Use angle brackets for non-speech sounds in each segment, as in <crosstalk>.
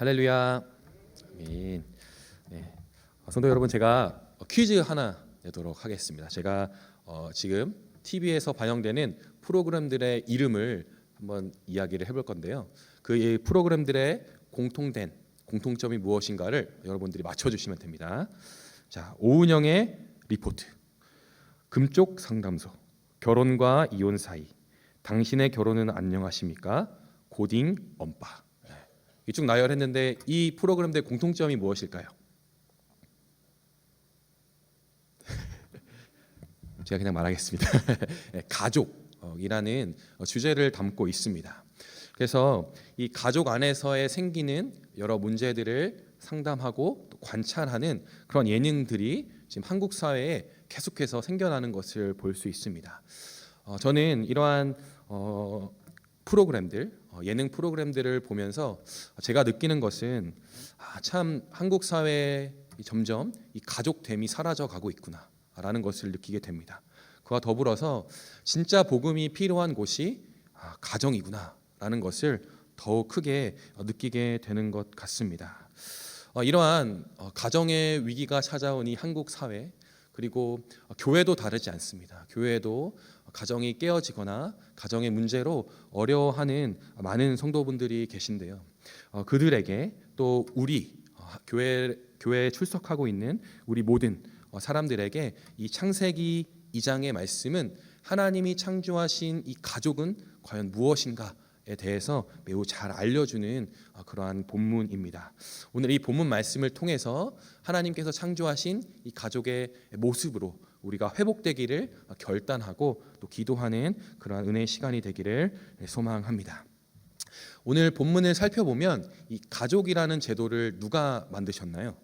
할렐루야. 아멘. 네. 어, 성도 여러분, 제가 퀴즈 하나 내도록 하겠습니다. 제가 어, 지금 TV에서 반영되는 프로그램들의 이름을 한번 이야기를 해볼 건데요. 그이 프로그램들의 공통된 공통점이 무엇인가를 여러분들이 맞춰주시면 됩니다. 자, 오은영의 리포트, 금쪽 상담소, 결혼과 이혼 사이, 당신의 결혼은 안녕하십니까? 고딩 엄빠. 네. 이쭉 나열했는데 이 프로그램들의 공통점이 무엇일까요? <laughs> 제가 그냥 말하겠습니다. <laughs> 네, 가족이라는 주제를 담고 있습니다. 그래서 이 가족 안에서의 생기는 여러 문제들을 상담하고 또 관찰하는 그런 예능들이 지금 한국 사회에 계속해서 생겨나는 것을 볼 수 있습니다. 어, 저는 이러한 어, 프로그램들 어, 예능 프로그램들을 보면서 제가 느끼는 것은 아, 참 한국 사회에 점점 이 가족됨이 사라져 가고 있구나라는 것을 느끼게 됩니다. 그와 더불어서 진짜 복음이 필요한 곳이 아, 가정이구나라는 것을 더욱 크게 어, 느끼게 되는 것 같습니다. 어, 이러한 어, 가정의 위기가 찾아온 이 한국 사회 그리고 어, 교회도 다르지 않습니다. 교회도 가정이 깨어지거나 가정의 문제로 어려워하는 많은 성도분들이 계신데요. 어, 그들에게 또 우리 어, 교회 교회에 출석하고 있는 우리 모든 어, 사람들에게 이 창세기 2장의 말씀은 하나님이 창조하신 이 가족은 과연 무엇인가 에 대해서 매우 잘 알려주는 어, 그러한 본문입니다. 오늘 이 본문 말씀을 통해서 하나님께서 창조하신 이 가족의 모습으로 우리가 회복되기를 결단하고 또 기도하는 그러한 은혜의 시간이 되기를 소망합니다. 오늘 본문을 살펴보면 이 가족이라는 제도를 누가 만드셨나요?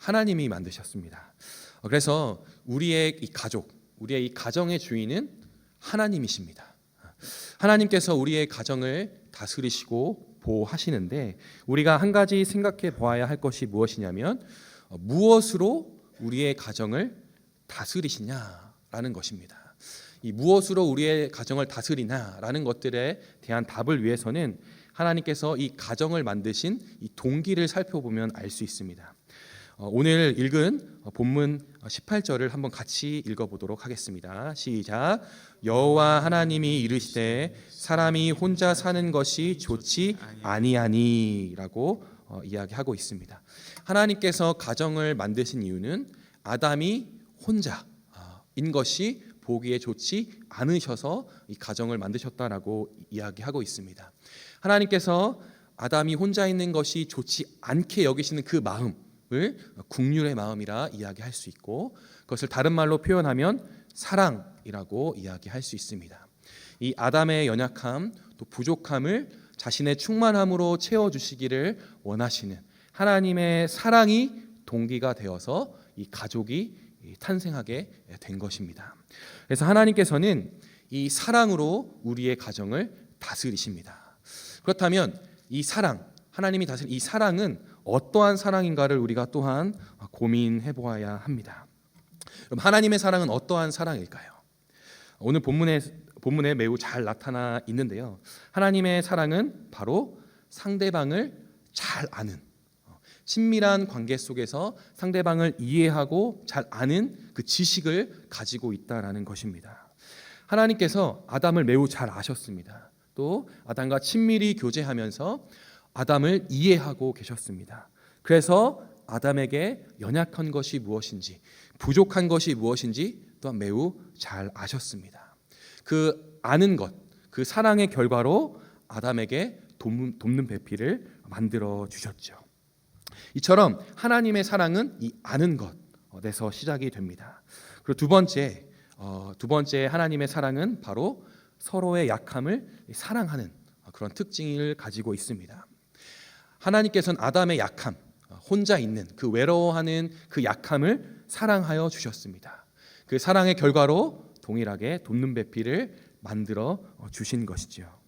하나님이 만드셨습니다. 그래서 우리의 이 가족, 우리의 이 가정의 주인은 하나님이십니다. 하나님께서 우리의 가정을 다스리시고 보호하시는데 우리가 한 가지 생각해 보아야 할 것이 무엇이냐면 어, 무엇으로 우리의 가정을 다스리시냐라는 것입니다. 이 무엇으로 우리의 가정을 다스리나라는 것들에 대한 답을 위해서는 하나님께서 이 가정을 만드신 이 동기를 살펴보면 알 수 있습니다. 어, 오늘 읽은 본문 18절을 한번 같이 읽어보도록 하겠습니다. 시작. 여호와 하나님이 이르시되 사람이 혼자 사는 것이 좋지 아니하니라고 어, 이야기하고 있습니다. 하나님께서 가정을 만드신 이유는 아담이 혼자인 것이 보기에 좋지 않으셔서 이 가정을 만드셨다라고 이야기하고 있습니다. 하나님께서 아담이 혼자 있는 것이 좋지 않게 여기시는 그 마음을 국률의 마음이라 이야기할 수 있고 그것을 다른 말로 표현하면 사랑이라고 이야기할 수 있습니다. 이 아담의 연약함 또 부족함을 자신의 충만함으로 채워 주시기를 원하시는 하나님의 사랑이 동기가 되어서 이 가족이 탄생하게 된 것입니다. 그래서 하나님께서는 이 사랑으로 우리의 가정을 다스리십니다. 그렇다면 이 사랑, 하나님이 다스린 이 사랑은 어떠한 사랑인가를 우리가 또한 고민해 보아야 합니다. 그럼 하나님의 사랑은 어떠한 사랑일까요? 오늘 본문에 본문에 매우 잘 나타나 있는데요. 하나님의 사랑은 바로 상대방을 잘 아는 친밀한 관계 속에서 상대방을 이해하고 잘 아는 그 지식을 가지고 있다라는 것입니다. 하나님께서 아담을 매우 잘 아셨습니다. 또 아담과 친밀히 교제하면서 아담을 이해하고 계셨습니다. 그래서 아담에게 연약한 것이 무엇인지, 부족한 것이 무엇인지 또한 매우 잘 아셨습니다. 그 아는 것, 그 사랑의 결과로 아담에게 돕는 배필을 만들어 주셨죠. 이처럼 하나님의 사랑은 이 아는 것에서 시작이 됩니다. 그리고 두 번째, 어, 두 번째 하나님의 사랑은 바로 서로의 약함을 사랑하는 그런 특징을 가지고 있습니다. 하나님께서는 아담의 약함, 혼자 있는 그 외로워하는 그 약함을 사랑하여 주셨습니다. 그 사랑의 결과로 동일하게 돕는 배필을 만들어 주신 것이지요.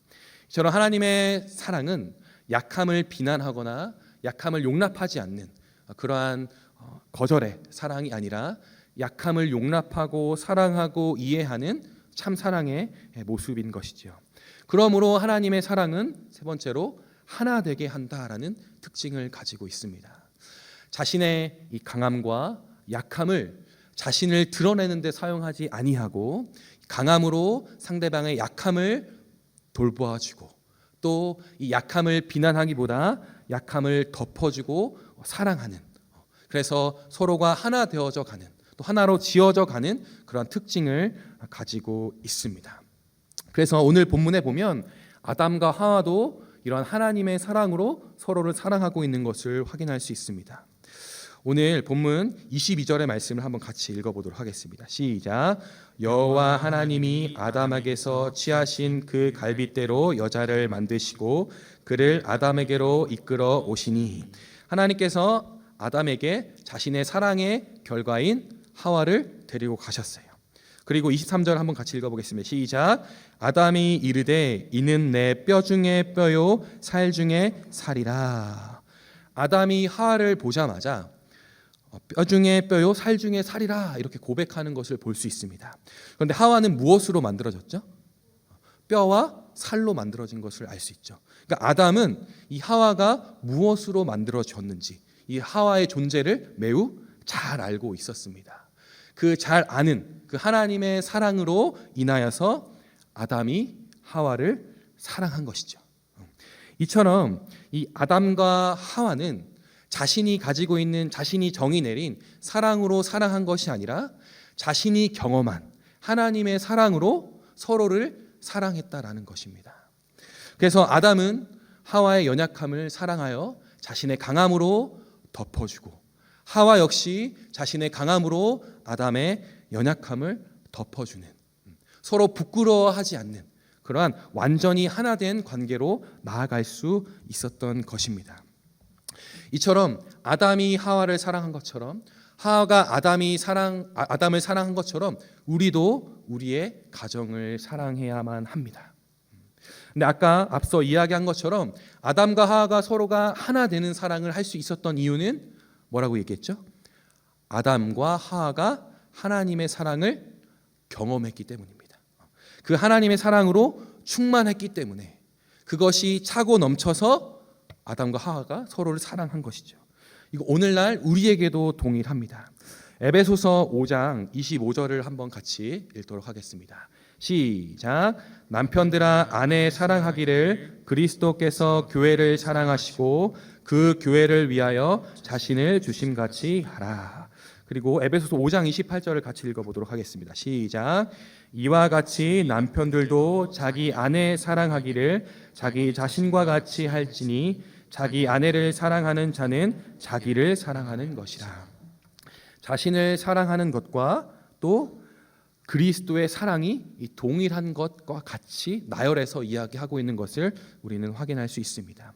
이처럼 하나님의 사랑은 약함을 비난하거나 약함을 용납하지 않는 그러한 어, 거절의 사랑이 아니라 약함을 용납하고 사랑하고 이해하는 참 사랑의 모습인 것이지요. 그러므로 하나님의 사랑은 세 번째로 하나 되게 한다라는 특징을 가지고 있습니다. 자신의 이 강함과 약함을 자신을 드러내는 데 사용하지 아니하고 강함으로 상대방의 약함을 돌보아주고 또 이 약함을 비난하기보다 약함을 덮어주고 사랑하는 그래서 서로가 하나 되어져 가는 또 하나로 지어져 가는 그런 특징을 가지고 있습니다. 그래서 오늘 본문에 보면 아담과 하와도 이런 하나님의 사랑으로 서로를 사랑하고 있는 것을 확인할 수 있습니다. 오늘 본문 22절의 말씀을 한번 같이 읽어보도록 하겠습니다. 시작. 여호와 하나님이 아담에게서 취하신 그 갈빗대로 여자를 만드시고 그를 아담에게로 이끌어 오시니 하나님께서 아담에게 자신의 사랑의 결과인 하와를 데리고 가셨어요. 그리고 23절 한번 같이 읽어보겠습니다. 시작. 아담이 이르되 이는 내 뼈 중에 뼈요 살 중에 살이라. 아담이 하와를 보자마자 어, 뼈 중에 뼈요 살 중에 살이라 이렇게 고백하는 것을 볼 수 있습니다. 그런데 하와는 무엇으로 만들어졌죠? 뼈와 살로 만들어진 것을 알 수 있죠. 그러니까 아담은 이 하와가 무엇으로 만들어졌는지 이 하와의 존재를 매우 잘 알고 있었습니다. 그 잘 아는 그 하나님의 사랑으로 인하여서 아담이 하와를 사랑한 것이죠. 이처럼 이 아담과 하와는 자신이 가지고 있는 자신이 정의 내린 사랑으로 사랑한 것이 아니라 자신이 경험한 하나님의 사랑으로 서로를 사랑했다라는 것입니다. 그래서 아담은 하와의 연약함을 사랑하여 자신의 강함으로 덮어주고 하와 역시 자신의 강함으로 아담의 연약함을 덮어주는 서로 부끄러워하지 않는 그러한 완전히 하나 된 관계로 나아갈 수 있었던 것입니다. 이처럼 아담이 하와를 사랑한 것처럼 하와가 아담이 사랑 아- 아담을 사랑한 것처럼 우리도 우리의 가정을 사랑해야만 합니다. 근데 아까 앞서 이야기한 것처럼 아담과 하와가 서로가 하나 되는 사랑을 할 수 있었던 이유는 뭐라고 얘기했죠? 아담과 하와가 하나님의 사랑을 경험했기 때문입니다. 그 하나님의 사랑으로 충만했기 때문에 그것이 차고 넘쳐서 아담과 하와가 서로를 사랑한 것이죠. 이거 오늘날 우리에게도 동일합니다. 에베소서 5장 25절을 한번 같이 읽도록 하겠습니다. 시작. 남편들아 아내 사랑하기를 그리스도께서 교회를 사랑하시고 그 교회를 위하여 자신을 주심 같이 하라. 그리고 에베소서 5장 28절을 같이 읽어보도록 하겠습니다. 시작. 이와 같이 남편들도 자기 아내 사랑하기를 자기 자신과 같이 할지니 자기 아내를 사랑하는 자는 자기를 사랑하는 것이라. 자신을 사랑하는 것과 또 그리스도의 사랑이 이 동일한 것과 같이 나열해서 이야기하고 있는 것을 우리는 확인할 수 있습니다.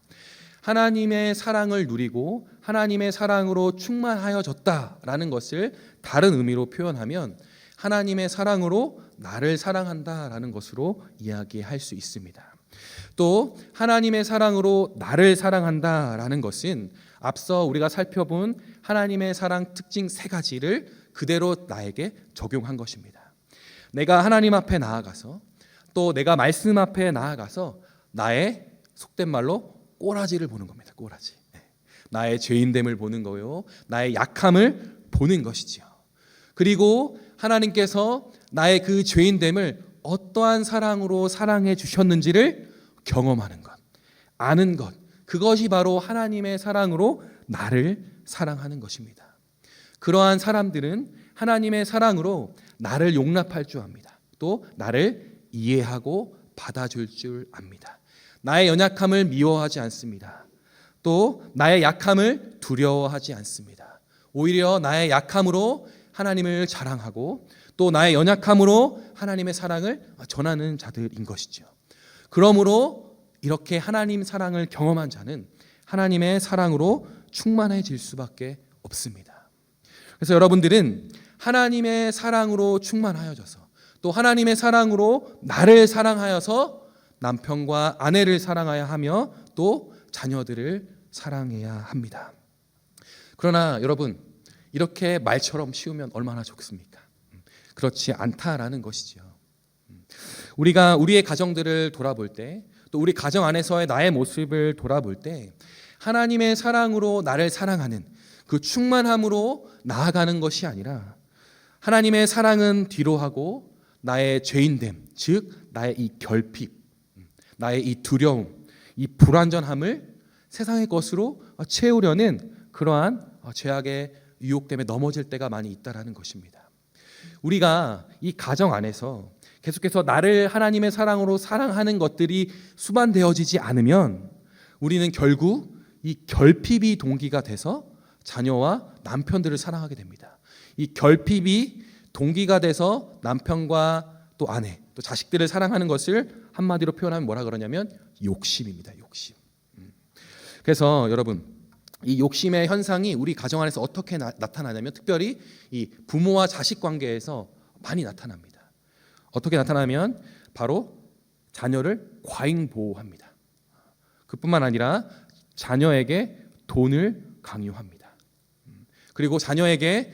하나님의 사랑을 누리고 하나님의 사랑으로 충만하여졌다라는 것을 다른 의미로 표현하면 하나님의 사랑으로 나를 사랑한다라는 것으로 이야기할 수 있습니다. 또 하나님의 사랑으로 나를 사랑한다라는 것은 앞서 우리가 살펴본 하나님의 사랑 특징 세 가지를 그대로 나에게 적용한 것입니다. 내가 하나님 앞에 나아가서 또 내가 말씀 앞에 나아가서 나의 속된 말로 꼬라지를 보는 겁니다. 꼬라지. 네. 나의 죄인됨을 보는 거요. 나의 약함을 보는 것이지요. 그리고 하나님께서 나의 그 죄인됨을 어떠한 사랑으로 사랑해 주셨는지를 경험하는 것, 아는 것, 그것이 바로 하나님의 사랑으로 나를 사랑하는 것입니다. 그러한 사람들은 하나님의 사랑으로 나를 용납할 줄 압니다. 또 나를 이해하고 받아줄 줄 압니다. 나의 연약함을 미워하지 않습니다. 또 나의 약함을 두려워하지 않습니다. 오히려 나의 약함으로 하나님을 자랑하고 또 나의 연약함으로 하나님의 사랑을 전하는 자들인 것이죠. 그러므로 이렇게 하나님 사랑을 경험한 자는 하나님의 사랑으로 충만해질 수밖에 없습니다. 그래서 여러분들은 하나님의 사랑으로 충만하여져서 또 하나님의 사랑으로 나를 사랑하여서 남편과 아내를 사랑하여 하며 또 자녀들을 사랑해야 합니다. 그러나 여러분 이렇게 말처럼 쉬우면 얼마나 좋습니까? 그렇지 않다라는 것이지요. 우리가 우리의 가정들을 돌아볼 때 또 우리 가정 안에서의 나의 모습을 돌아볼 때 하나님의 사랑으로 나를 사랑하는 그 충만함으로 나아가는 것이 아니라 하나님의 사랑은 뒤로 하고 나의 죄인됨, 즉 나의 이 결핍, 나의 이 두려움, 이 불완전함을 세상의 것으로 채우려는 그러한 죄악의 유혹 때문에 넘어질 때가 많이 있다라는 것입니다. 우리가 이 가정 안에서 계속해서 나를 하나님의 사랑으로 사랑하는 것들이 수반되어지지 않으면 우리는 결국 이 결핍이 동기가 돼서 자녀와 남편들을 사랑하게 됩니다. 이 결핍이 동기가 돼서 남편과 또 아내, 또 자식들을 사랑하는 것을 한마디로 표현하면 뭐라 그러냐면 욕심입니다. 욕심. 음. 그래서 여러분 이 욕심의 현상이 우리 가정 안에서 어떻게 나, 타나냐면 특별히 이 부모와 자식 관계에서 많이 나타납니다. 어떻게 나타나면 바로 자녀를 과잉 보호합니다. 그뿐만 아니라 자녀에게 돈을 강요합니다. 그리고 자녀에게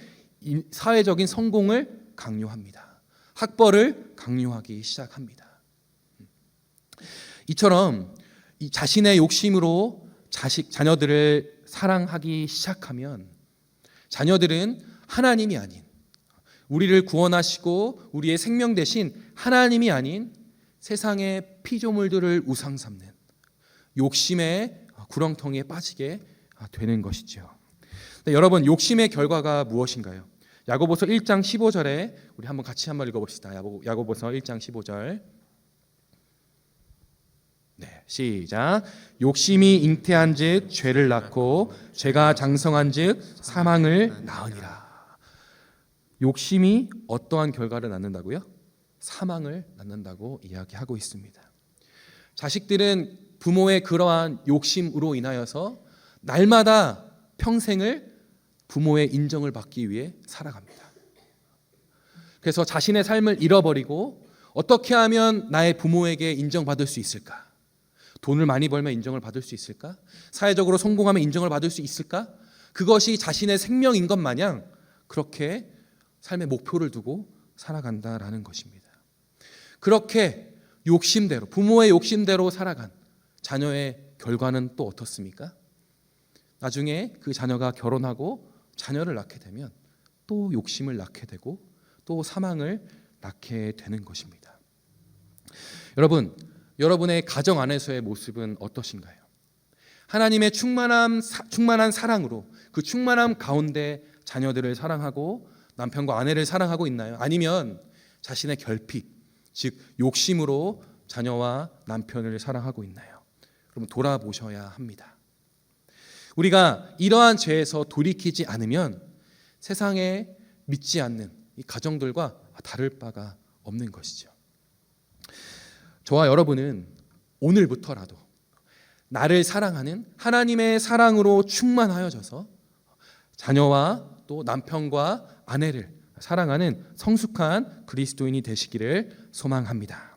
사회적인 성공을 강요합니다. 학벌을 강요하기 시작합니다. 이처럼 이 자신의 욕심으로 자식 자녀들을 사랑하기 시작하면 자녀들은 하나님이 아닌 우리를 구원하시고 우리의 생명 대신 하나님이 아닌 세상의 피조물들을 우상 삼는 욕심의 구렁텅이에 빠지게 되는 것이죠. 여러분 욕심의 결과가 무엇인가요? 야고보서 1장 15절에 우리 한번 같이 한번 읽어봅시다. 야고보서 1장 15절. 네, 시작. 욕심이 잉태한즉 죄를 낳고 죄가 장성한즉 사망을 낳으니라. 욕심이 어떠한 결과를 낳는다고요? 사망을 낳는다고 이야기하고 있습니다. 자식들은 부모의 그러한 욕심으로 인하여서 날마다 평생을 부모의 인정을 받기 위해 살아갑니다. 그래서 자신의 삶을 잃어버리고 어떻게 하면 나의 부모에게 인정받을 수 있을까? 돈을 많이 벌면 인정을 받을 수 있을까? 사회적으로 성공하면 인정을 받을 수 있을까? 그것이 자신의 생명인 것 마냥 그렇게 삶의 목표를 두고 살아간다라는 것입니다. 그렇게 욕심대로 부모의 욕심대로 살아간 자녀의 결과는 또 어떻습니까? 나중에 그 자녀가 결혼하고 자녀를 낳게 되면 또 욕심을 낳게 되고 또 사망을 낳게 되는 것입니다. 여러분, 여러분의 가정 안에서의 모습은 어떠신가요? 하나님의 충만함, 충만한 사랑으로 그 충만함 가운데 자녀들을 사랑하고 남편과 아내를 사랑하고 있나요? 아니면 자신의 결핍, 즉 욕심으로 자녀와 남편을 사랑하고 있나요? 그럼 돌아보셔야 합니다. 우리가 이러한 죄에서 돌이키지 않으면 세상에 믿지 않는 이 가정들과 다를 바가 없는 것이죠. 저와 여러분은 오늘부터라도 나를 사랑하는 하나님의 사랑으로 충만하여져서 자녀와 또 남편과 아내를 사랑하는 성숙한 그리스도인이 되시기를 소망합니다.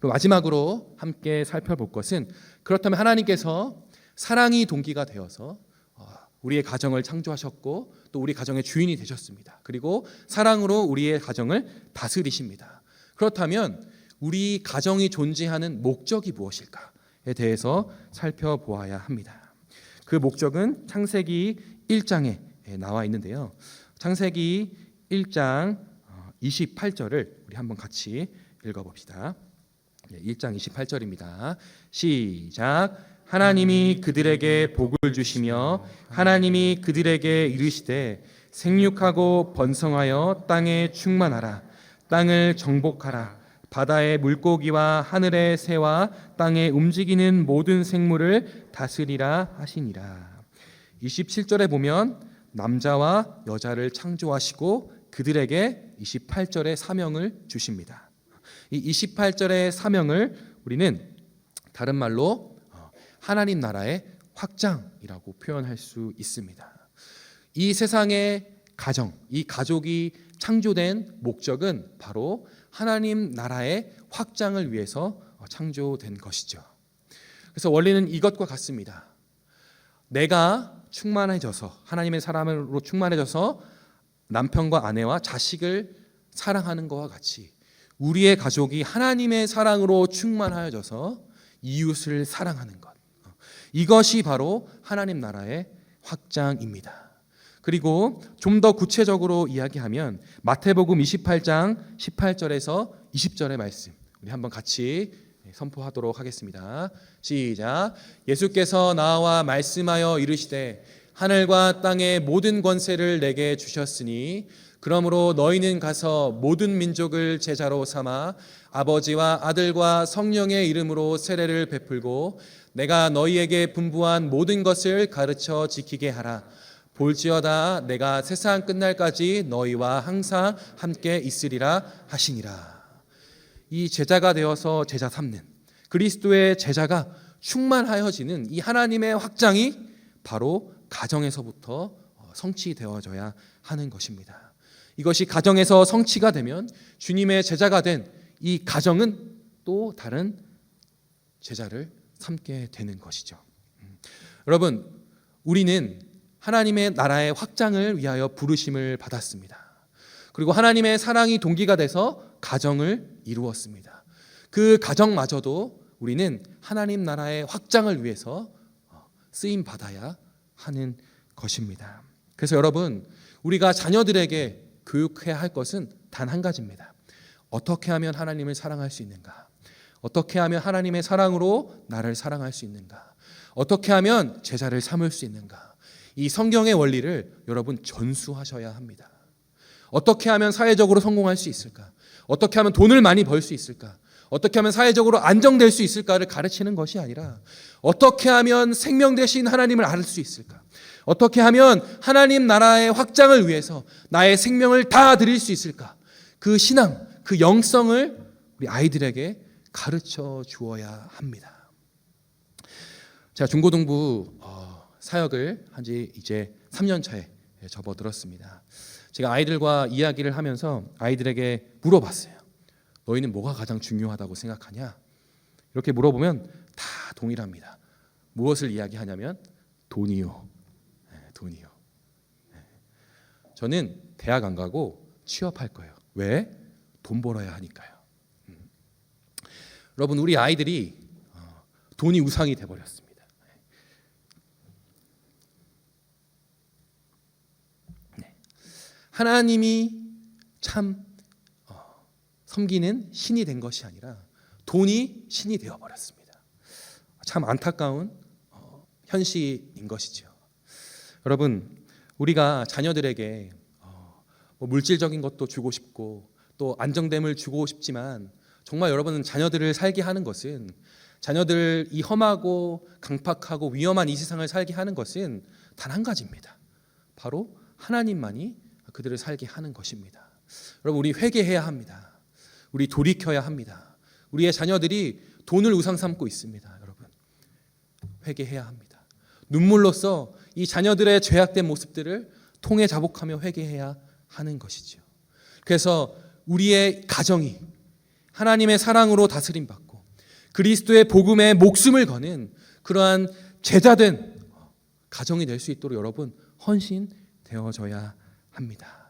그리고 마지막으로 함께 살펴볼 것은 그렇다면 하나님께서 사랑이 동기가 되어서 어, 우리의 가정을 창조하셨고 또 우리 가정의 주인이 되셨습니다. 그리고 사랑으로 우리의 가정을 다스리십니다. 그렇다면 우리 가정이 존재하는 목적이 무엇일까에 대해서 살펴보아야 합니다. 그 목적은 창세기 1장에 나와 있는데요. 창세기 1장 28절을 어, 우리 한번 같이 읽어봅시다. 1장 28절입니다. 시작. 하나님이 그들에게 복을 주시며 하나님이 그들에게 이르시되 생육하고 번성하여 땅에 충만하라 땅을 정복하라 바다의 물고기와 하늘의 새와 땅에 움직이는 모든 생물을 다스리라 하시니라. 27절에 보면 남자와 여자를 창조하시고 그들에게 28절의 사명을 주십니다. 이 28절의 사명을 우리는 다른 말로 어, 하나님 나라의 확장이라고 표현할 수 있습니다. 이 세상의 가정, 이 가족이 창조된 목적은 바로 하나님 나라의 확장을 위해서 창조된 것이죠. 그래서 원리는 이것과 같습니다. 내가 충만해져서 하나님의 사람으로 충만해져서 남편과 아내와 자식을 사랑하는 것과 같이 우리의 가족이 하나님의 사랑으로 충만하여져서 이웃을 사랑하는 것. 이것이 바로 하나님 나라의 확장입니다. 그리고 좀 더 구체적으로 이야기하면 마태복음 28장 18절에서 20절의 말씀 우리 한번 같이 선포하도록 하겠습니다. 시작. 예수께서 나와 말씀하여 이르시되 하늘과 땅의 모든 권세를 내게 주셨으니 그러므로 너희는 가서 모든 민족을 제자로 삼아 아버지와 아들과 성령의 이름으로 세례를 베풀고 내가 너희에게 분부한 모든 것을 가르쳐 지키게 하라. 볼지어다 내가 세상 끝날까지 너희와 항상 함께 있으리라 하시니라. 이 제자가 되어서 제자 삼는 그리스도의 제자가 충만하여지는 이 하나님의 확장이 바로 가정에서부터 성취되어져야 하는 것입니다. 이것이 가정에서 성취가 되면 주님의 제자가 된 이 가정은 또 다른 제자를 삼게 되는 것이죠. 음. 여러분, 우리는 하나님의 나라의 확장을 위하여 부르심을 받았습니다. 그리고 하나님의 사랑이 동기가 돼서 가정을 이루었습니다. 그 가정마저도 우리는 하나님 나라의 확장을 위해서 어, 쓰임 받아야 하는 것입니다. 그래서 여러분, 우리가 자녀들에게 교육해야 할 것은 단 한 가지입니다. 어떻게 하면 하나님을 사랑할 수 있는가? 어떻게 하면 하나님의 사랑으로 나를 사랑할 수 있는가? 어떻게 하면 제자를 삼을 수 있는가? 이 성경의 원리를 여러분 전수하셔야 합니다. 어떻게 하면 사회적으로 성공할 수 있을까? 어떻게 하면 돈을 많이 벌 수 있을까? 어떻게 하면 사회적으로 안정될 수 있을까를 가르치는 것이 아니라 어떻게 하면 생명 대신 하나님을 알 수 있을까? 어떻게 하면 하나님 나라의 확장을 위해서 나의 생명을 다 드릴 수 있을까? 그 신앙, 그 영성을 우리 아이들에게 가르쳐 주어야 합니다. 제가 중고등부 어, 사역을 한 지 이제 3년 차에 접어들었습니다. 제가 아이들과 이야기를 하면서 아이들에게 물어봤어요. 너희는 뭐가 가장 중요하다고 생각하냐? 이렇게 물어보면 다 동일합니다. 무엇을 이야기하냐면 돈이요. 네, 돈이요. 네. 저는 대학 안 가고 취업할 거예요. 왜? 돈 벌어야 하니까요. 음. 여러분 우리 아이들이 어, 돈이 우상이 돼 버렸습니다. 하나님이 참 어, 섬기는 신이 된 것이 아니라 돈이 신이 되어 버렸습니다. 참 안타까운 어, 현실인 것이죠. 여러분 우리가 자녀들에게 뭐 물질적인 것도 주고 싶고 또 안정됨을 주고 싶지만 정말 여러분은 자녀들을 살게 하는 것은 자녀들 이 험하고 강팍하고 위험한 이 세상을 살게 하는 것은 단 한 가지입니다. 바로 하나님만이 그들을 살게 하는 것입니다. 여러분 우리 회개해야 합니다. 우리 돌이켜야 합니다. 우리의 자녀들이 돈을 우상 삼고 있습니다. 여러분 회개해야 합니다. 눈물로써 이 자녀들의 죄악된 모습들을 통해 자복하며 회개해야 하는 것이죠. 그래서 우리의 가정이 하나님의 사랑으로 다스림 받고 그리스도의 복음에 목숨을 거는 그러한 제자된 가정이 될 수 있도록 여러분 헌신 되어져야 합니다.